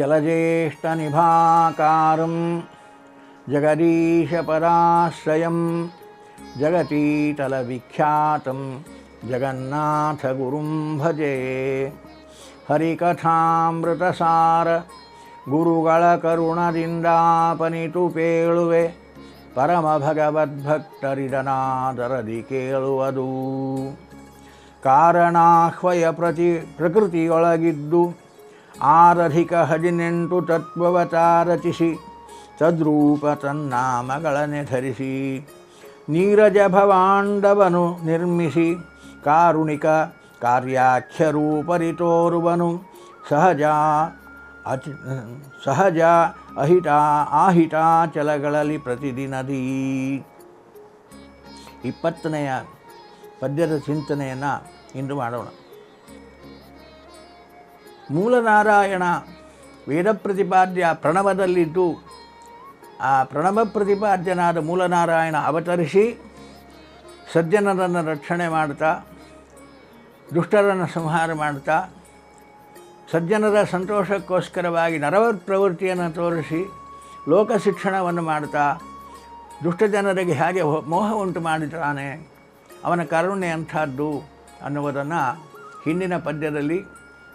जलज्येष्ठनिभाकारं जगदीशपराश्रयं जगतीतलविख्यातं जगन्नाथगुरुं भजे ಹರಿಕಥಾಮೃತಸಾರ ಗುರುಗಳ ಕರುಣದಿಂದಾಪನಿತು ಪೇಳುವೆ ಪರಮ ಭಗವದ್ಭಕ್ತರಿದನಾದರದಿ ಕೇಳುವುದು ಕಾರಣಾಹ್ವಯ ಪ್ರತಿ ಪ್ರಕೃತಿಯೊಳಗಿದ್ದು ಆರಧಿಕ ಹದಿನೆಂಟು ತತ್ವವತಾರಚಿಸಿ ತದ್ರೂಪ ತನ್ನಾಮಗಳನೆ ಧರಿಸಿ ನೀರಜ ಭವಾಂಡವನು ನಿರ್ಮಿಸಿ ಕಾರುಣಿಕ ಕಾರ್ಯಾಖ್ಯರೂಪರಿ ತೋರುವನು ಸಹಜ ಅಚ ಸಹಜ ಅಹಿತ ಆಹಿತಾಚಲಗಳಲ್ಲಿ ಪ್ರತಿದಿನದೀ. ಇಪ್ಪತ್ತನೆಯ ಪದ್ಯದ ಚಿಂತನೆಯನ್ನು ಇಂದು ಮಾಡೋಣ. ಮೂಲನಾರಾಯಣ ವೇದ ಪ್ರತಿಪಾದ್ಯ ಪ್ರಣವದಲ್ಲಿದ್ದು, ಆ ಪ್ರಣವ ಪ್ರತಿಪಾದ್ಯನಾದ ಮೂಲನಾರಾಯಣ ಅವತರಿಸಿ ಸಜ್ಜನರನ್ನು ರಕ್ಷಣೆ ಮಾಡ್ತಾ ದುಷ್ಟರನ್ನು ಸಂಹಾರ ಮಾಡ್ತಾ ಸಜ್ಜನರ ಸಂತೋಷಕ್ಕೋಸ್ಕರವಾಗಿ ನರವ ಪ್ರವೃತ್ತಿಯನ್ನು ತೋರಿಸಿ ಲೋಕ ಶಿಕ್ಷಣವನ್ನು ಮಾಡ್ತಾ ದುಷ್ಟ ಜನರಿಗೆ ಹೇಗೆ ಮೋಹ ಉಂಟು ಮಾಡಿದ್ದಾನೆ, ಅವನ ಕರುಣೆ ಅಂಥದ್ದು ಅನ್ನುವುದನ್ನು ಹಿಂದಿನ ಪದ್ಯದಲ್ಲಿ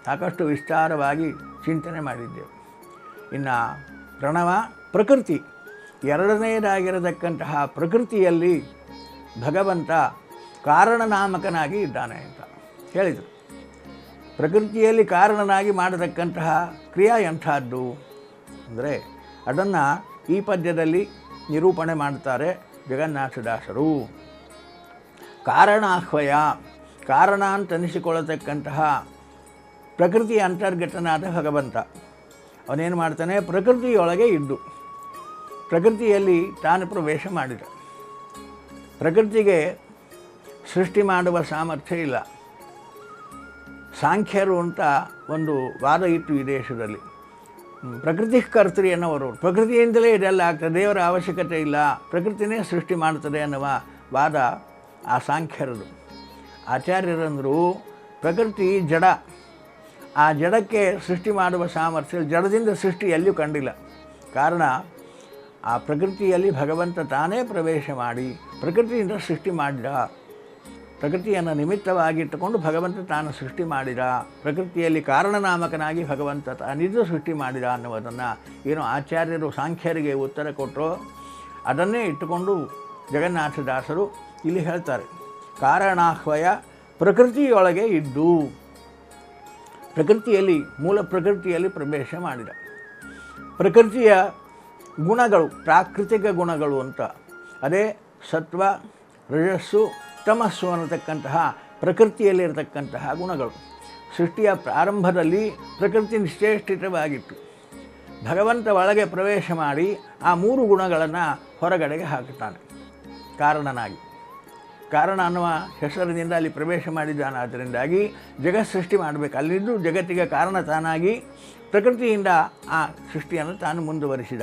ಸಾಕಷ್ಟು ವಿಸ್ತಾರವಾಗಿ ಚಿಂತನೆ ಮಾಡಿದ್ದೆವು. ಇನ್ನು ಪ್ರಣವ, ಪ್ರಕೃತಿ ಎರಡನೇದಾಗಿರತಕ್ಕಂತಹ ಪ್ರಕೃತಿಯಲ್ಲಿ ಭಗವಂತ ಕಾರಣನಾಮಕನಾಗಿ ಇದ್ದಾನೆ ಅಂತ ಹೇಳಿದರು. ಪ್ರಕೃತಿಯಲ್ಲಿ ಕಾರಣನಾಗಿ ಮಾಡತಕ್ಕಂತಹ ಕ್ರಿಯಾ ಎಂಥದ್ದು ಅಂದರೆ ಅದನ್ನು ಈ ಪದ್ಯದಲ್ಲಿ ನಿರೂಪಣೆ ಮಾಡ್ತಾರೆ ಜಗನ್ನಾಥದಾಸರು. ಕಾರಣಾಹ್ವಯ, ಕಾರಣ ಅಂತ ಅನಿಸಿಕೊಳ್ಳತಕ್ಕಂತಹ ಪ್ರಕೃತಿಯ ಅಂತರ್ಗತನಾದ ಭಗವಂತ. ಅವನೇನು ಮಾಡ್ತಾನೆ? ಪ್ರಕೃತಿಯೊಳಗೆ ಇದ್ದು, ಪ್ರಕೃತಿಯಲ್ಲಿ ತಾನು ಪ್ರವೇಶ ಮಾಡಿದ. ಪ್ರಕೃತಿಗೆ ಸೃಷ್ಟಿ ಮಾಡುವ ಸಾಮರ್ಥ್ಯ ಇಲ್ಲ. ಸಾಂಖ್ಯರು ಅಂತ ಒಂದು ವಾದ ಇತ್ತು ಈ ದೇಶದಲ್ಲಿ. ಪ್ರಕೃತಿ ಕರ್ತರಿ ಅನ್ನೋರು ಪ್ರಕೃತಿಯಿಂದಲೇ ಇದೆಲ್ಲ ಆಗ್ತದೆ. ದೇವರ ಅವಶ್ಯಕತೆ ಇಲ್ಲ. ಪ್ರಕೃತಿನೇ ಸೃಷ್ಟಿ ಮಾಡ್ತದೆ ಅನ್ನುವ ವಾದ ಆ ಸಾಂಖ್ಯರದು. ಆಚಾರ್ಯರಂದರು ಪ್ರಕೃತಿ ಜಡ. ಆ ಜಡಕ್ಕೆ ಸೃಷ್ಟಿ ಮಾಡುವ ಸಾಮರ್ಥ್ಯ ಜಡದಿಂದ ಸೃಷ್ಟಿ ಎಲ್ಲಿಯೂ ಕಂಡಿಲ್ಲ. ಕಾರಣ, ಆ ಪ್ರಕೃತಿಯಲ್ಲಿ ಭಗವಂತ ತಾನೇ ಪ್ರವೇಶ ಮಾಡಿ, ಪ್ರಕೃತಿಯಿಂದ ಸೃಷ್ಟಿ ಮಾಡಿದ. ಪ್ರಕೃತಿಯನ್ನು ನಿಮಿತ್ತವಾಗಿಟ್ಟುಕೊಂಡು ಭಗವಂತ ತಾನು ಸೃಷ್ಟಿ ಮಾಡಿದ. ಪ್ರಕೃತಿಯಲ್ಲಿ ಕಾರಣನಾಮಕನಾಗಿ ಭಗವಂತ ತಾನಿದ್ದು ಸೃಷ್ಟಿ ಮಾಡಿದ ಅನ್ನುವುದನ್ನು ಏನು ಆಚಾರ್ಯರು, ಸಾಂಖ್ಯರಿಗೆ ಉತ್ತರ ಕೊಟ್ಟರು, ಅದನ್ನೇ ಇಟ್ಟುಕೊಂಡು ಜಗನ್ನಾಥದಾಸರು ಇಲ್ಲಿ ಹೇಳ್ತಾರೆ. ಕಾರಣಾಹ್ವಯ ಪ್ರಕೃತಿಯೊಳಗೆ ಇದ್ದು. ಪ್ರಕೃತಿಯಲ್ಲಿ, ಮೂಲ ಪ್ರಕೃತಿಯಲ್ಲಿ ಪ್ರವೇಶ ಮಾಡಿದ. ಪ್ರಕೃತಿಯ ಗುಣಗಳು, ಪ್ರಾಕೃತಿಕ ಗುಣಗಳು ಅಂತ. ಅದೇ ಸತ್ವ, ರಜಸ್ಸು, ತಮಸ್ಸು ಅನ್ನತಕ್ಕಂತಹ ಪ್ರಕೃತಿಯಲ್ಲಿರತಕ್ಕಂತಹ ಗುಣಗಳು. ಸೃಷ್ಟಿಯ ಪ್ರಾರಂಭದಲ್ಲಿ ಪ್ರಕೃತಿ ನಿಶ್ಚೇಷ್ಟಿತವಾಗಿತ್ತು. ಭಗವಂತ ಒಳಗೆ ಪ್ರವೇಶ ಮಾಡಿ ಆ ಮೂರು ಗುಣಗಳನ್ನು ಹೊರಗಡೆಗೆ ಹಾಕುತ್ತಾನೆ. ಕಾರಣನಾಗಿ. ಕಾರಣ ಅನ್ನುವ ಹೆಸರಿನಿಂದ ಅಲ್ಲಿ ಪ್ರವೇಶ ಮಾಡಿದ್ದಾನೆ. ಅದರಿಂದಾಗಿ ಜಗತ್ ಸೃಷ್ಟಿ ಮಾಡಬೇಕು. ಅಲ್ಲಿದ್ದು ಜಗತ್ತಿಗೆ ಕಾರಣ ತಾನಾಗಿ ಪ್ರಕೃತಿಯಿಂದ ಆ ಸೃಷ್ಟಿಯನ್ನು ತಾನು ಮುಂದುವರಿಸಿದ.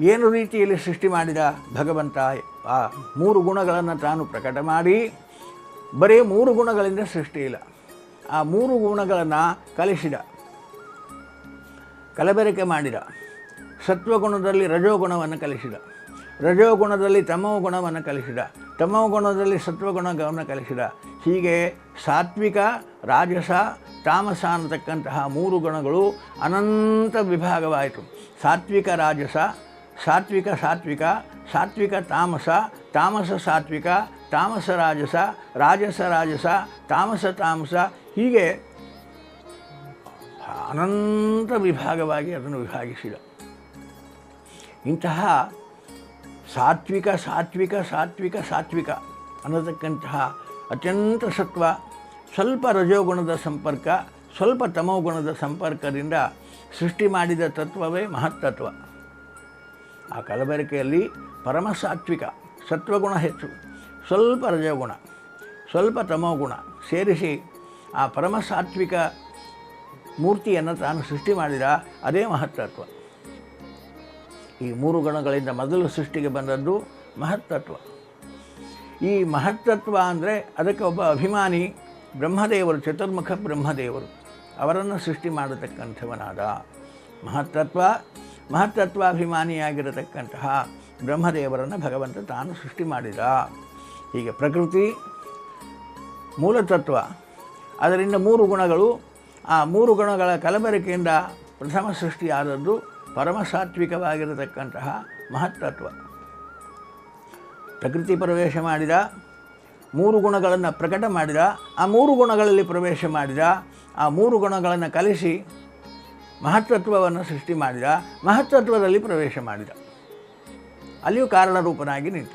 ಏನು ರೀತಿಯಲ್ಲಿ ಸೃಷ್ಟಿ ಮಾಡಿದ ಭಗವಂತ? ಆ ಮೂರು ಗುಣಗಳನ್ನು ತಾನು ಪ್ರಕಟ ಮಾಡಿ, ಬರೀ ಮೂರು ಗುಣಗಳಿಂದ ಸೃಷ್ಟಿ ಇಲ್ಲ. ಆ ಮೂರು ಗುಣಗಳನ್ನು ಕಲಿಸಿದ. ಕಲಬೆರಕೆ ಮಾಡಿದ. ಸತ್ವಗುಣದಲ್ಲಿ ರಜೋಗುಣವನ್ನು ಕಲಿಸಿದ. ರಜೋಗುಣದಲ್ಲಿ ತಮೋ ಗುಣವನ್ನು ಕಲಿಸಿದ, ತಮೋ ಗುಣದಲ್ಲಿ ಸತ್ವಗುಣವನ್ನು ಕಲಿಸಿದ. ಹೀಗೆ ಸಾತ್ವಿಕ, ರಾಜಸ, ತಾಮಸ ಅನ್ನತಕ್ಕಂತಹ ಮೂರು ಗುಣಗಳು ಅನಂತ ವಿಭಾಗವಾಯಿತು. ಸಾತ್ವಿಕ, ರಾಜಸ, ಸಾತ್ವಿಕ ಸಾತ್ವಿಕ ಸಾತ್ವಿಕ, ತಾಮಸ ತಾಮಸ, ಸಾತ್ವಿಕ, ತಾಮಸ, ರಾಜಸ ರಾಜಸ ರಾಜಸ, ತಾಮಸ ತಾಮಸ. ಹೀಗೆ ಅನಂತ ವಿಭಾಗವಾಗಿ ಅದನ್ನು ವಿಭಾಗಿಸಿದ. ಇಂತಹ ಸಾತ್ವಿಕ ಸಾತ್ವಿಕ ಸಾತ್ವಿಕ ಸಾತ್ವಿಕ ಅನ್ನತಕ್ಕಂತಹ ಅತ್ಯಂತ ಸತ್ವ. ಸ್ವಲ್ಪ ರಜೋಗುಣದ ಸಂಪರ್ಕ, ಸ್ವಲ್ಪ ತಮೋಗುಣದ ಸಂಪರ್ಕದಿಂದ ಸೃಷ್ಟಿ ಮಾಡಿದ ತತ್ವವೇ ಮಹತ್ತತ್ವ. ಆ ಕಲಬೆರಕೆಯಲ್ಲಿ ಪರಮ ಸಾತ್ವಿಕ, ಸತ್ವಗುಣ ಹೆಚ್ಚು. ಸ್ವಲ್ಪ ರಜೋಗುಣ, ಸ್ವಲ್ಪ ತಮೋಗುಣ ಸೇರಿಸಿ ಆ ಪರಮ ಸಾತ್ವಿಕ ಮೂರ್ತಿಯನ್ನು ತಾನು ಸೃಷ್ಟಿ ಮಾಡಿದ ಅದೇ ಮಹತ್ತತ್ವ. ಈ ಮೂರು ಗುಣಗಳಿಂದ ಮೊದಲು ಸೃಷ್ಟಿಗೆ ಬಂದದ್ದು ಮಹತ್ತತ್ವ ಈ ಮಹತ್ತತ್ವ ಅಂದರೆ ಅದಕ್ಕೆ ಒಬ್ಬ ಅಭಿಮಾನಿ ಬ್ರಹ್ಮದೇವರು, ಚತುರ್ಮುಖ ಬ್ರಹ್ಮದೇವರು, ಅವರನ್ನು ಸೃಷ್ಟಿ ಮಾಡತಕ್ಕಂಥವನಾದ. ಮಹತ್ತತ್ವ ಮಹತ್ತತ್ವಾಭಿಮಾನಿಯಾಗಿರತಕ್ಕಂತಹ ಬ್ರಹ್ಮದೇವರನ್ನು ಭಗವಂತ ತಾನು ಸೃಷ್ಟಿ ಮಾಡಿದ. ಹೀಗೆ ಪ್ರಕೃತಿ, ಮೂಲತತ್ವ, ಅದರಿಂದ ಮೂರು ಗುಣಗಳು. ಆ ಮೂರು ಗುಣಗಳ ಕಲಬೆರಕೆಯಿಂದ ಪ್ರಥಮ ಸೃಷ್ಟಿಯಾದದ್ದು ಪರಮಸಾತ್ವಿಕವಾಗಿರತಕ್ಕಂತಹ ಮಹತ್ತತ್ವ ಪ್ರಕೃತಿ ಪ್ರವೇಶ ಮಾಡಿದ, ಮೂರು ಗುಣಗಳನ್ನು ಪ್ರಕಟ ಮಾಡಿದ, ಆ ಮೂರು ಗುಣಗಳಲ್ಲಿ ಪ್ರವೇಶ ಮಾಡಿದ, ಆ ಮೂರು ಗುಣಗಳನ್ನು ಕಲಿಸಿ ಮಹತ್ತತ್ವವನ್ನು ಸೃಷ್ಟಿ ಮಾಡಿದ ಮಹತ್ತತ್ವದಲ್ಲಿ ಪ್ರವೇಶ ಮಾಡಿದ. ಅಲ್ಲಿಯೂ ಕಾರಣರೂಪನಾಗಿ ನಿಂತ.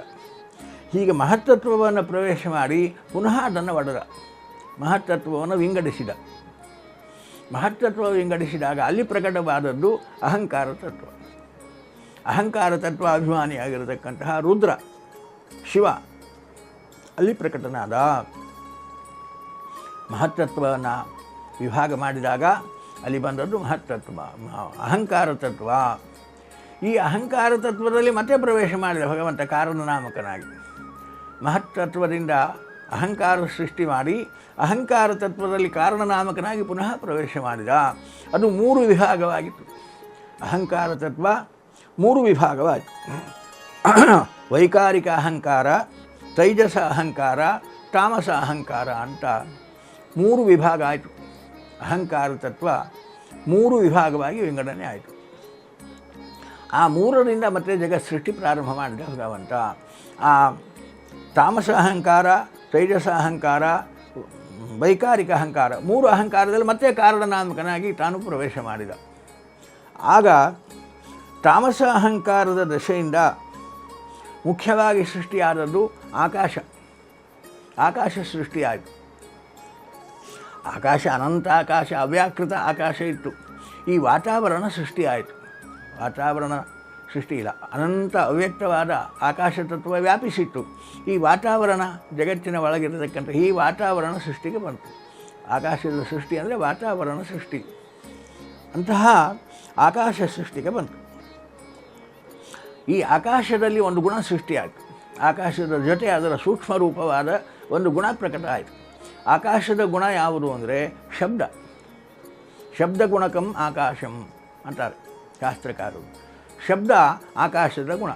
ಹೀಗೆ ಮಹತ್ತತ್ವವನ್ನು ಪ್ರವೇಶ ಮಾಡಿ ಪುನಃ ಅದನ್ನು ಒಡೆದ ಮಹತ್ತತ್ವವನ್ನು ವಿಂಗಡಿಸಿದ. ಮಹತ್ತತ್ವ ವಿಂಗಡಿಸಿದಾಗ ಅಲ್ಲಿ ಪ್ರಕಟವಾದದ್ದು ಅಹಂಕಾರ ತತ್ವ. ಅಹಂಕಾರ ತತ್ವ ಅಭಿಮಾನಿಯಾಗಿರತಕ್ಕಂತಹ ರುದ್ರ, ಶಿವ ಅಲ್ಲಿ ಪ್ರಕಟನಾದ. ಮಹತ್ತತ್ವವನ್ನು ವಿಭಾಗ ಮಾಡಿದಾಗ ಅಲ್ಲಿ ಬಂದದ್ದು ಮಹತ್ತತ್ವ ಅಹಂಕಾರ ತತ್ವ. ಈ ಅಹಂಕಾರ ತತ್ವದಲ್ಲಿ ಮತ್ತೆ ಪ್ರವೇಶ ಮಾಡಿದ ಭಗವಂತ ಕಾರಣನಾಮಕನಾಗಿ. ಮಹತ್ತತ್ವದಿಂದ ಅಹಂಕಾರ ಸೃಷ್ಟಿ ಮಾಡಿ ಅಹಂಕಾರ ತತ್ವದಲ್ಲಿ ಕಾರಣನಾಮಕನಾಗಿ ಪುನಃ ಪ್ರವೇಶ ಮಾಡಿದ. ಅದು ಮೂರು ವಿಭಾಗವಾಗಿತ್ತು. ಅಹಂಕಾರ ತತ್ವ ಮೂರು ವಿಭಾಗವಾಯಿತು. ವೈಕಾರಿಕ ಅಹಂಕಾರ, ತೈಜಸ ಅಹಂಕಾರ, ತಾಮಸ ಅಹಂಕಾರ ಅಂತ ಮೂರು ವಿಭಾಗ ಆಯಿತು. ಅಹಂಕಾರ ತತ್ವ ಮೂರು ವಿಭಾಗವಾಗಿ ವಿಂಗಡಣೆ ಆಯಿತು. ಆ ಮೂರರಿಂದ ಮತ್ತೆ ಜಗತ್ ಸೃಷ್ಟಿ ಪ್ರಾರಂಭ ಮಾಡಿದ ಭಗವಂತ. ಆ ತಾಮಸ ಅಹಂಕಾರ ತೈಜಸ ಅಹಂಕಾರ, ವೈಕಾರಿಕ ಅಹಂಕಾರ, ಮೂರು ಅಹಂಕಾರದಲ್ಲಿ ಮತ್ತೆ ಕಾರಣನಾಮಕನಾಗಿ ತಾನು ಪ್ರವೇಶ ಮಾಡಿದ. ಆಗ ತಾಮಸ ಅಹಂಕಾರದ ದಶೆಯಿಂದ ಮುಖ್ಯವಾಗಿ ಸೃಷ್ಟಿಯಾದದ್ದು ಆಕಾಶ. ಆಕಾಶ ಸೃಷ್ಟಿಯಾಯಿತು. ಆಕಾಶ ಅನಂತ ಆಕಾಶ, ಅವ್ಯಾಕೃತ ಆಕಾಶ ಇತ್ತು. ಈ ವಾತಾವರಣ ಸೃಷ್ಟಿಯಾಯಿತು. ವಾತಾವರಣ ಸೃಷ್ಟಿ ಇಲ್ಲ ಅನಂತ ಅವ್ಯಕ್ತವಾದ ಆಕಾಶ ತತ್ವ ವ್ಯಾಪಿಸಿತ್ತು. ಈ ವಾತಾವರಣ ಜಗತ್ತಿನ ಒಳಗಿರತಕ್ಕಂಥ ಈ ವಾತಾವರಣ ಸೃಷ್ಟಿಗೆ ಬಂತು. ಆಕಾಶದ ಸೃಷ್ಟಿ ಅಂದರೆ ವಾತಾವರಣ ಸೃಷ್ಟಿ. ಅಂತಹ ಆಕಾಶ ಸೃಷ್ಟಿಗೆ ಬಂತು. ಈ ಆಕಾಶದಲ್ಲಿ ಒಂದು ಗುಣ ಸೃಷ್ಟಿಯಾಯಿತು ಆಕಾಶದ ಜೊತೆ ಅದರ ಸೂಕ್ಷ್ಮ ರೂಪವಾದ ಒಂದು ಗುಣ ಪ್ರಕಟ ಆಯಿತು. ಆಕಾಶದ ಗುಣ ಯಾವುದು ಅಂದರೆ ಶಬ್ದ. ಶಬ್ದ ಗುಣಕಂ ಆಕಾಶಂ ಅಂತಾರೆ ಶಾಸ್ತ್ರಕಾರರು. ಶಬ್ದ ಆಕಾಶದ ಗುಣ.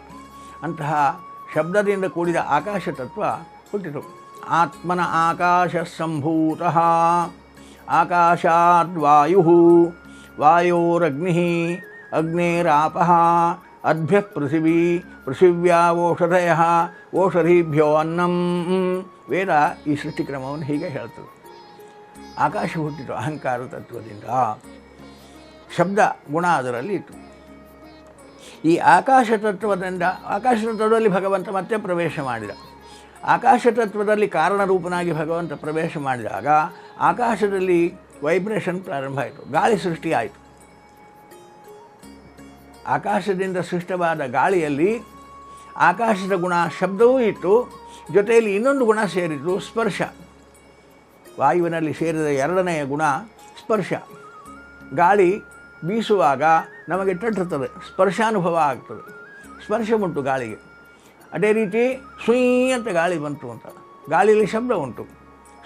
ಅಂತಹ ಶಬ್ದದಿಂದ ಕೂಡಿದ ಆಕಾಶ ತತ್ವ ಹುಟ್ಟಿತು. ಆತ್ಮನ ಆಕಾಶ ಸಂಭೂತ. ಆಕಾಶಾದ್ವಾಯು ವಾಯೋರಗ್ನಿ. ಅಗ್ನೇರಾಪ. ಅದ್ಭ್ಯ ಪೃಥಿವೀ ಪೃಥಿವ್ಯಾವೋಷಧಯ. ಓಷಧೀಭ್ಯೋ ಅನ್ನಂ. ವೇದ ಈ ಸೃಷ್ಟಿಕ್ರಮವನ್ನು ಹೀಗೆ ಹೇಳ್ತದೆ. ಆಕಾಶ ಹುಟ್ಟಿತು ಅಹಂಕಾರ ತತ್ವದಿಂದ. ಶಬ್ದ ಗುಣ ಅದರಲ್ಲಿ ಇತ್ತು. ಈ ಆಕಾಶ ತತ್ವದಿಂದ ಆಕಾಶ ಭಗವಂತ ಮತ್ತೆ ಪ್ರವೇಶ ಮಾಡಿದ. ಆಕಾಶ ತತ್ವದಲ್ಲಿ ಕಾರಣರೂಪನಾಗಿ ಭಗವಂತ ಪ್ರವೇಶ ಮಾಡಿದಾಗ, ಆಕಾಶದಲ್ಲಿ ವೈಬ್ರೇಷನ್ ಪ್ರಾರಂಭ ಆಯಿತು, ಗಾಳಿ ಸೃಷ್ಟಿಯಾಯಿತು ಆಕಾಶದಿಂದ ಸೃಷ್ಟವಾದ ಗಾಳಿಯಲ್ಲಿ ಆಕಾಶದ ಗುಣ ಶಬ್ದವೂ ಇತ್ತು, ಜೊತೆಯಲ್ಲಿ ಇನ್ನೊಂದು ಗುಣ ಸೇರಿತು ಸ್ಪರ್ಶ. ವಾಯುವಿನಲ್ಲಿ ಸೇರಿದ ಎರಡನೆಯ ಗುಣ ಸ್ಪರ್ಶ. ಗಾಳಿ ಬೀಸುವಾಗ ನಮಗೆ ತಟ್ಟುತ್ತದೆ ಸ್ಪರ್ಶಾನುಭವ ಆಗ್ತದೆ. ಸ್ಪರ್ಶ ಉಂಟು ಗಾಳಿಗೆ. ಅದೇ ರೀತಿ ಸುಯ್ ಅಂತ ಗಾಳಿ ಬಂತು ಅಂತ. ಗಾಳಿಯಲ್ಲಿ ಶಬ್ದ ಉಂಟು.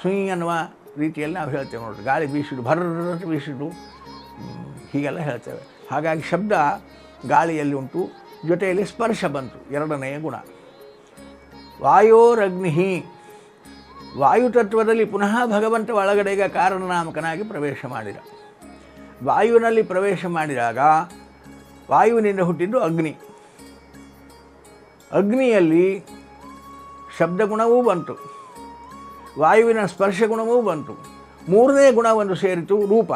ಸುಯ್ ಅನ್ನುವ ರೀತಿಯಲ್ಲಿ ನಾವು ಹೇಳ್ತೇವೆ ನೋಡ್ರಿ. ಗಾಳಿ ಬೀಸಿಡು ಭರ್ರ ಅಂತ ಬೀಸಿಡು ಹೀಗೆಲ್ಲ ಹೇಳ್ತೇವೆ. ಹಾಗಾಗಿ ಶಬ್ದ ಗಾಳಿಯಲ್ಲಿ ಉಂಟು. ಜೊತೆಯಲ್ಲಿ ಸ್ಪರ್ಶ ಬಂತು. ಎರಡನೆಯ ಗುಣ. ವಾಯೋರಗ್ನಿ ವಾಯುತತ್ವದಲ್ಲಿ ಪುನಃ ಭಗವಂತ ಒಳಗಡೆಗೆ ಕಾರಣನಾಮಕನಾಗಿ ಪ್ರವೇಶ ಮಾಡಿದ. ವಾಯುವಿನಲ್ಲಿ ಪ್ರವೇಶ ಮಾಡಿದಾಗ ವಾಯುವಿನಿಂದ ಹುಟ್ಟಿದ್ದು ಅಗ್ನಿ. ಅಗ್ನಿಯಲ್ಲಿ ಶಬ್ದಗುಣವೂ ಬಂತು. ವಾಯುವಿನ ಸ್ಪರ್ಶ ಗುಣವೂ ಬಂತು. ಮೂರನೇ ಗುಣ ಸೇರಿತು ರೂಪ.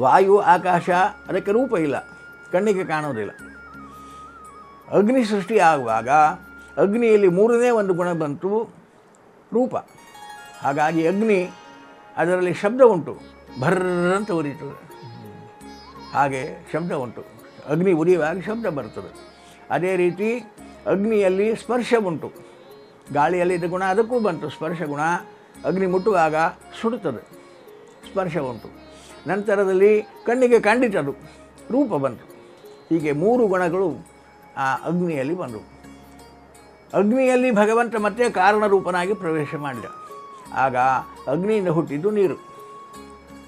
ವಾಯು, ಆಕಾಶ, ಅದಕ್ಕೆ ರೂಪ ಇಲ್ಲ. ಕಣ್ಣಿಗೆ ಕಾಣೋದಿಲ್ಲ ಅಗ್ನಿ ಸೃಷ್ಟಿಯಾಗುವಾಗ ಅಗ್ನಿಯಲ್ಲಿ ಮೂರನೇ ಒಂದು ಗುಣ ಬಂತು ರೂಪ. ಹಾಗಾಗಿ ಅಗ್ನಿ ಅದರಲ್ಲಿ ಶಬ್ದ ಉಂಟು. ಭರ್ರ ಅಂತ ಉರಿತದೆ ಹಾಗೆ ಶಬ್ದ ಉಂಟು. ಅಗ್ನಿ ಉರಿಯುವಾಗ ಶಬ್ದ ಬರ್ತದೆ ಅದೇ ರೀತಿ ಅಗ್ನಿಯಲ್ಲಿ ಸ್ಪರ್ಶ ಉಂಟು ಗಾಳಿಯಲ್ಲಿ ಇದು ಗುಣ ಅದಕ್ಕೂ ಬಂತು. ಸ್ಪರ್ಶ ಗುಣ ಅಗ್ನಿ ಮುಟ್ಟುವಾಗ ಸುಡುತ್ತದೆ. ಸ್ಪರ್ಶ ಉಂಟು ನಂತರದಲ್ಲಿ ಕಣ್ಣಿಗೆ ಕಂಡಿತದು. ರೂಪ ಬಂತು. ಹೀಗೆ ಮೂರು ಗುಣಗಳು ಆ ಅಗ್ನಿಯಲ್ಲಿ ಬಂದವು. ಅಗ್ನಿಯಲ್ಲಿ ಭಗವಂತ ಮತ್ತೆ ಕಾರಣರೂಪನಾಗಿ ಪ್ರವೇಶ ಮಾಡಿದ. ಆಗ ಅಗ್ನಿಯಿಂದ ಹುಟ್ಟಿದ್ದು ನೀರು.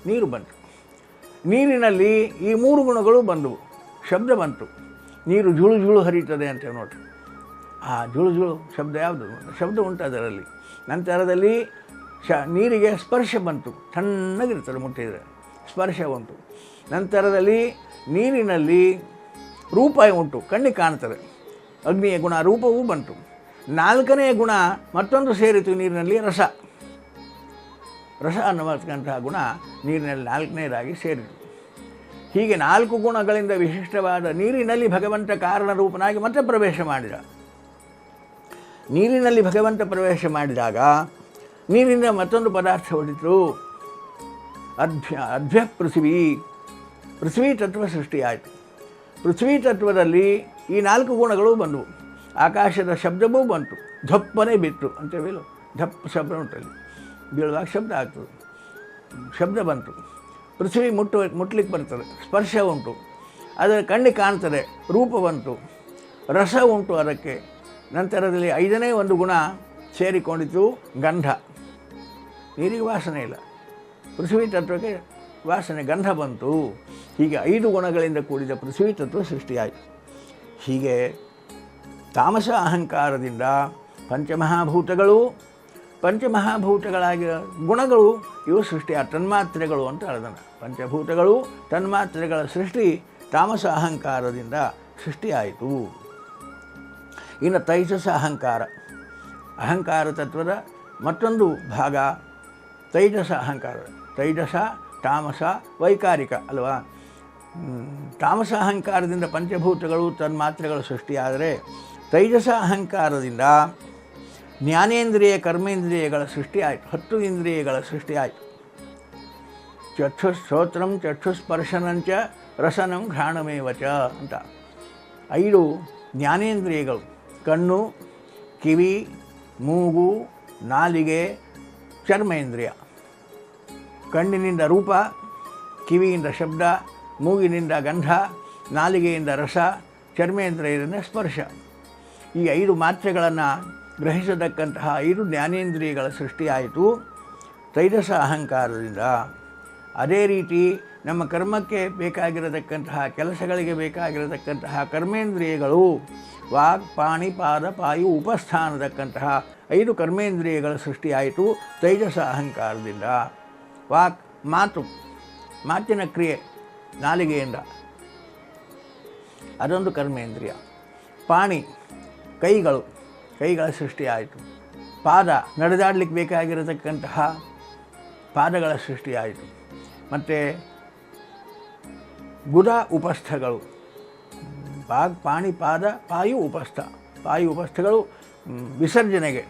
ನೀರು ಬಂತು. ನೀರಿನಲ್ಲಿ ಈ ಮೂರು ಗುಣಗಳು ಬಂದವು. ಶಬ್ದ ಬಂತು. ನೀರು ಜುಳು ಜುಳು ಹರಿಯುತ್ತದೆ ಅಂತ ನೋಡ್ರಿ. ಆ ಜುಳು ಜುಳು ಶಬ್ದ ಯಾವುದು? ಶಬ್ದ ಉಂಟು ಅದರಲ್ಲಿ. ನಂತರದಲ್ಲಿ ಶ ನೀರಿಗೆ ಸ್ಪರ್ಶ ಬಂತು. ತಣ್ಣಗಿರ್ತದೆ ಮುಟ್ಟಿದರೆ. ಸ್ಪರ್ಶ ಉಂಟು ನಂತರದಲ್ಲಿ ನೀರಿನಲ್ಲಿ ರೂಪ ಉಂಟು. ಕಣ್ಣಿಗೆ ಕಾಣ್ತದೆ. ಅಗ್ನಿಯ ಗುಣ ರೂಪವೂ ಬಂತು. ನಾಲ್ಕನೆಯ ಗುಣ ಮತ್ತೊಂದು ಸೇರಿತು ನೀರಿನಲ್ಲಿ, ರಸ. ರಸ ಅನ್ನುವಂತಹ ಗುಣ ನೀರಿನಲ್ಲಿ ನಾಲ್ಕನೇದಾಗಿ ಸೇರಿತು ಹೀಗೆ ನಾಲ್ಕು ಗುಣಗಳಿಂದ ವಿಶಿಷ್ಟವಾದ ನೀರಿನಲ್ಲಿ ಭಗವಂತ ಕಾರಣ ರೂಪನಾಗಿ ಮತ್ತೆ ಪ್ರವೇಶ ಮಾಡಿದ. ನೀರಿನಲ್ಲಿ ಭಗವಂತ ಪ್ರವೇಶ ಮಾಡಿದಾಗ ನೀರಿನ ಮತ್ತೊಂದು ಪದಾರ್ಥ ಹೊಡಿತು ಅಧ್ಯ ಅಧ್ಯ ಪೃಥ್ವಿ ಪೃಥ್ವಿ ತತ್ವ ಸೃಷ್ಟಿಯಾಯಿತು. ಪೃಥ್ವಿ ತತ್ವದಲ್ಲಿ ಈ ನಾಲ್ಕು ಗುಣಗಳು ಬಂದವು. ಆಕಾಶದ ಶಬ್ದವೂ ಬಂತು. ಧಪ್ಪನೆ ಬಿತ್ತು ಅಂತ ಹೇಳು. ಧಪ್ ಶಬ್ದ ಉಂಟಲ್ಲಿ. ಬೀಳುವಾಗ ಶಬ್ದ ಆಗ್ತದೆ ಶಬ್ದ ಬಂತು. ಪೃಥ್ವಿ ಮುಟ್ಟು, ಮುಟ್ಲಿಕ್ಕೆ ಬರ್ತದೆ. ಸ್ಪರ್ಶ ಉಂಟು. ಅದರ ಕಣ್ಣಿಗೆ ಕಾಣ್ತದೆ, ರೂಪ ಬಂತು. ರಸ ಉಂಟು ಅದಕ್ಕೆ. ನಂತರದಲ್ಲಿ ಐದನೇ ಒಂದು ಗುಣ ಸೇರಿಕೊಂಡಿತು, ಗಂಧ. ನೀರಿಗೆ ವಾಸನೆ ಇಲ್ಲ. ಪೃಥ್ವಿ ತತ್ವಕ್ಕೆ ವಾಸನೆ, ಗಂಧ ಬಂತು. ಹೀಗೆ ಐದು ಗುಣಗಳಿಂದ ಕೂಡಿದ ಪೃಥ್ವಿ ತತ್ವ ಸೃಷ್ಟಿಯಾಯಿತು. ಹೀಗೆ ತಾಮಸ ಅಹಂಕಾರದಿಂದ ಪಂಚಮಹಾಭೂತಗಳು ಪಂಚಮಹಾಭೂತಗಳಾಗಿರೋ ಗುಣಗಳು, ಇವು ಸೃಷ್ಟಿಯ ತನ್ಮಾತ್ರೆಗಳು ಅಂತ ಹೇಳ್ದಾನೆ ಪಂಚಭೂತಗಳು, ತನ್ಮಾತ್ರೆಗಳ ಸೃಷ್ಟಿ, ತಾಮಸ ಅಹಂಕಾರದಿಂದ ಸೃಷ್ಟಿಯಾಯಿತು. ಇನ್ನು ತೈಜಸ ಅಹಂಕಾರ. ಅಹಂಕಾರ ತತ್ವದ ಮತ್ತೊಂದು ಭಾಗ, ತೈಜಸ ಅಹಂಕಾರ. ತೈಜಸ, ತಾಮಸ, ವೈಕಾರಿಕ, ಅಲ್ವಾ? ತಾಮಸ ಅಹಂಕಾರದಿಂದ ಪಂಚಭೂತಗಳು, ತನ್ಮಾತ್ರೆಗಳ ಸೃಷ್ಟಿಯಾದರೆ, ತೈಜಸ ಅಹಂಕಾರದಿಂದ ಜ್ಞಾನೇಂದ್ರಿಯ, ಕರ್ಮೇಂದ್ರಿಯಗಳ ಸೃಷ್ಟಿ ಆಯಿತು. ಹತ್ತು ಇಂದ್ರಿಯಗಳ ಸೃಷ್ಟಿ ಆಯಿತು. ಚಕ್ಷುಸ್ ಶ್ರೋತ್ರಂ ಚಕ್ಷುಸ್ಪರ್ಶನಂಚ, ರಸನಂ ಘ್ರಾಣಮೇವಚ ಅಂತ. ಐದು ಜ್ಞಾನೇಂದ್ರಿಯಗಳು. ಕಣ್ಣು, ಕಿವಿ, ಮೂಗು, ನಾಲಿಗೆ, ಚರ್ಮೇಂದ್ರಿಯ. ಕಣ್ಣಿನಿಂದ ರೂಪ, ಕಿವಿಯಿಂದ ಶಬ್ದ, ಮೂಗಿನಿಂದ ಗಂಧ, ನಾಲಿಗೆಯಿಂದ ರಸ, ಚರ್ಮೇಂದ್ರಿಯದಿಂದ ಸ್ಪರ್ಶ. ಈ ಐದು ಮಾತ್ರೆಗಳನ್ನು ಗ್ರಹಿಸತಕ್ಕಂತಹ ಐದು ಜ್ಞಾನೇಂದ್ರಿಯಗಳ ಸೃಷ್ಟಿಯಾಯಿತು. ತೈಜಸ ಅಹಂಕಾರದಿಂದ. ಅದೇ ರೀತಿ ನಮ್ಮ ಕರ್ಮಕ್ಕೆ ಬೇಕಾಗಿರತಕ್ಕಂತಹ ಕೆಲಸಗಳಿಗೆ ಬೇಕಾಗಿರತಕ್ಕಂತಹ ಕರ್ಮೇಂದ್ರಿಯಗಳು, ವಾಕ್, ಪಾಣಿ, ಪಾದ, ಪಾಯು, ಉಪಸ್ಥಾನದಕ್ಕಂತಹ ಐದು ಕರ್ಮೇಂದ್ರಿಯಗಳ ಸೃಷ್ಟಿಯಾಯಿತು ತೈಜಸ ಅಹಂಕಾರದಿಂದ. ವಾಕ್, ಮಾತು, ಮಾತಿನ ಕ್ರಿಯೆ, ನಾಲಿಗೆಯಿಂದ. ಅದೊಂದು ಕರ್ಮೇಂದ್ರಿಯ. ಪಾಣಿ, ಕೈಗಳು ಕೈಗಳ ಸೃಷ್ಟಿಯಾಯಿತು ಪಾದ ನಡೆದಾಡಲಿಕ್ಕೆ ಬೇಕಾಗಿರತಕ್ಕಂತಹ ಪಾದಗಳ ಸೃಷ್ಟಿಯಾಯಿತು ಮತ್ತು ಗುದ ಉಪಸ್ಥಗಳು. ಬಾಗ್ ಪಾಣಿ ಪಾದ ಪಾಯು ಉಪಸ್ಥ. ಪಾಯು ಉಪಸ್ಥಗಳು ವಿಸರ್ಜನೆಗೆ,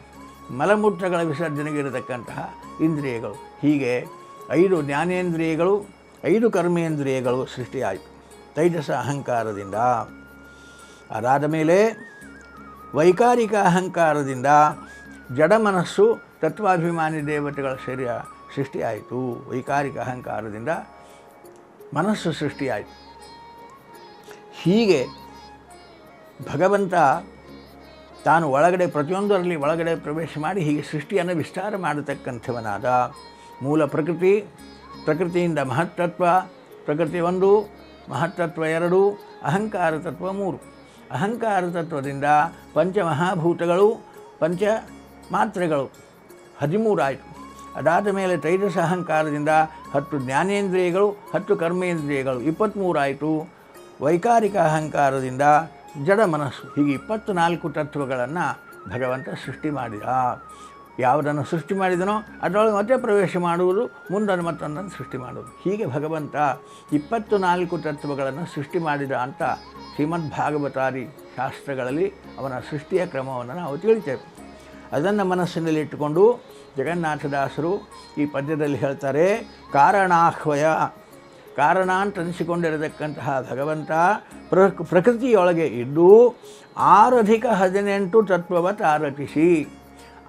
ಮಲಮೂತ್ರಗಳ ವಿಸರ್ಜನೆಗೆ ಇರತಕ್ಕಂತಹ ಇಂದ್ರಿಯಗಳು. ಹೀಗೆ ಐದು ಜ್ಞಾನೇಂದ್ರಿಯಗಳು, ಐದು ಕರ್ಮೇಂದ್ರಿಯಗಳು ಸೃಷ್ಟಿಯಾಯಿತು ತೈಜಸ ಅಹಂಕಾರದಿಂದ. ಅದಾದ ಮೇಲೆ ವೈಕಾರಿಕ ಅಹಂಕಾರದಿಂದ ಜಡ ಮನಸ್ಸು ತತ್ವಾಭಿಮಾನಿ ದೇವತೆಗಳ ಶರೀರ ಸೃಷ್ಟಿಯಾಯಿತು. ವೈಕಾರಿಕ ಅಹಂಕಾರದಿಂದ ಮನಸ್ಸು ಸೃಷ್ಟಿಯಾಯಿತು. ಹೀಗೆ ಭಗವಂತ ತಾನು ಒಳಗಡೆ ಪ್ರತಿಯೊಂದರಲ್ಲಿ ಒಳಗಡೆ ಪ್ರವೇಶ ಮಾಡಿ ಹೀಗೆ ಸೃಷ್ಟಿಯನ್ನು ವಿಸ್ತಾರ ಮಾಡತಕ್ಕಂಥವನಾದ. ಮೂಲ ಪ್ರಕೃತಿ, ಪ್ರಕೃತಿಯಿಂದ ಮಹತ್ತತ್ವ, ಪ್ರಕೃತಿ ಒಂದು, ಮಹತ್ತತ್ವ ಎರಡು, ಅಹಂಕಾರ ತತ್ವ ಮೂರು. ಅಹಂಕಾರ ತತ್ವದಿಂದ ಪಂಚಮಹಾಭೂತಗಳು ಪಂಚ ಮಾತ್ರೆಗಳು ಹದಿಮೂರಾಯಿತು. ಅದಾದ ಮೇಲೆ ತೈಜಸ ಅಹಂಕಾರದಿಂದ ಹತ್ತು ಜ್ಞಾನೇಂದ್ರಿಯಗಳು, ಹತ್ತು ಕರ್ಮೇಂದ್ರಿಯಗಳು ಇಪ್ಪತ್ತ್ಮೂರಾಯಿತು ವೈಕಾರಿಕ ಅಹಂಕಾರದಿಂದ ಜಡ ಮನಸ್ಸು ಹೀಗೆ ಇಪ್ಪತ್ತು ನಾಲ್ಕು ತತ್ವಗಳನ್ನು ಭಗವಂತ ಸೃಷ್ಟಿ ಮಾಡಿದ. ಯಾವುದನ್ನು ಸೃಷ್ಟಿ ಮಾಡಿದನೋ ಅದರೊಳಗೆ ಮತ್ತೆ ಪ್ರವೇಶ ಮಾಡುವುದು, ಮುಂದನ್ನು ಮತ್ತೊಂದನ್ನು ಸೃಷ್ಟಿ ಮಾಡುವುದು. ಹೀಗೆ ಭಗವಂತ ಇಪ್ಪತ್ತು ನಾಲ್ಕು ತತ್ವಗಳನ್ನು ಸೃಷ್ಟಿ ಮಾಡಿದ ಅಂತ ಶ್ರೀಮದ್ ಭಾಗವತಾದಿ ಶಾಸ್ತ್ರಗಳಲ್ಲಿ ಅವನ ಸೃಷ್ಟಿಯ ಕ್ರಮವನ್ನು ನಾವು ತಿಳಿತೇವೆ. ಅದನ್ನು ಮನಸ್ಸಿನಲ್ಲಿ ಇಟ್ಟುಕೊಂಡು ಜಗನ್ನಾಥದಾಸರು ಈ ಪದ್ಯದಲ್ಲಿ ಹೇಳ್ತಾರೆ, ಕಾರಣಾಹ್ವಯ. ಕಾರಣ ಅಂತ ಅನಿಸಿಕೊಂಡಿರತಕ್ಕಂತಹ ಭಗವಂತ ಪ್ರ ಪ್ರಕೃತಿಯೊಳಗೆ ಇದ್ದು ಆರಧಿಕ ಹದಿನೆಂಟು ತತ್ವವ ತಾರತಿಸಿ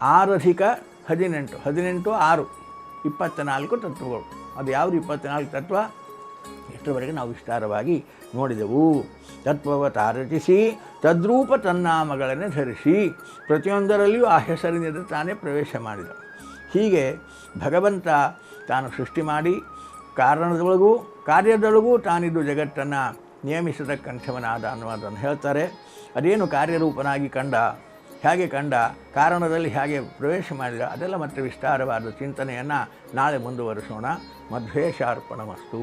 ಆರಧಿಕ ಹದಿನೆಂಟು ಹದಿನೆಂಟು, ಆರು, ಇಪ್ಪತ್ತನಾಲ್ಕು ತತ್ವಗಳು. ಅದು ಯಾವುದು ಇಪ್ಪತ್ತ್ನಾಲ್ಕು ತತ್ವ? ಇಷ್ಟರವರೆಗೆ ನಾವು ವಿಸ್ತಾರವಾಗಿ ನೋಡಿದೆವು. ತತ್ವವ ತಾರತಿಸಿ ತದ್ರೂಪ ತನ್ನಾಮಗಳನ್ನೇ ಧರಿಸಿ, ಪ್ರತಿಯೊಂದರಲ್ಲಿಯೂ ಆ ಹೆಸರಿನಿಂದ ತಾನೇ ಪ್ರವೇಶ ಮಾಡಿದ. ಹೀಗೆ ಭಗವಂತ ತಾನು ಸೃಷ್ಟಿ ಮಾಡಿ, ಕಾರಣದೊಳಗೂ, ಕಾರ್ಯದೊಳಗೂ ತಾನಿದ್ದು ಜಗತ್ತನ್ನು ನಿಯಮಿಸತಕ್ಕಂಥವನಾದ ಅನ್ನುವುದನ್ನು ಹೇಳ್ತಾರೆ. ಅದೇನು ಕಾರ್ಯರೂಪನಾಗಿ ಕಂಡ ಹೇಗೆ ಕಂಡ ಕಾರಣದಲ್ಲಿ ಹೇಗೆ ಪ್ರವೇಶ ಮಾಡಿದ ಅದೆಲ್ಲ ಮತ್ತೆ ವಿಸ್ತಾರವಾದ ಚಿಂತನೆಯನ್ನು ನಾಳೆ ಮುಂದುವರಿಸೋಣ. ಮಧ್ವೇಶಾರ್ಪಣ ಮಸ್ತು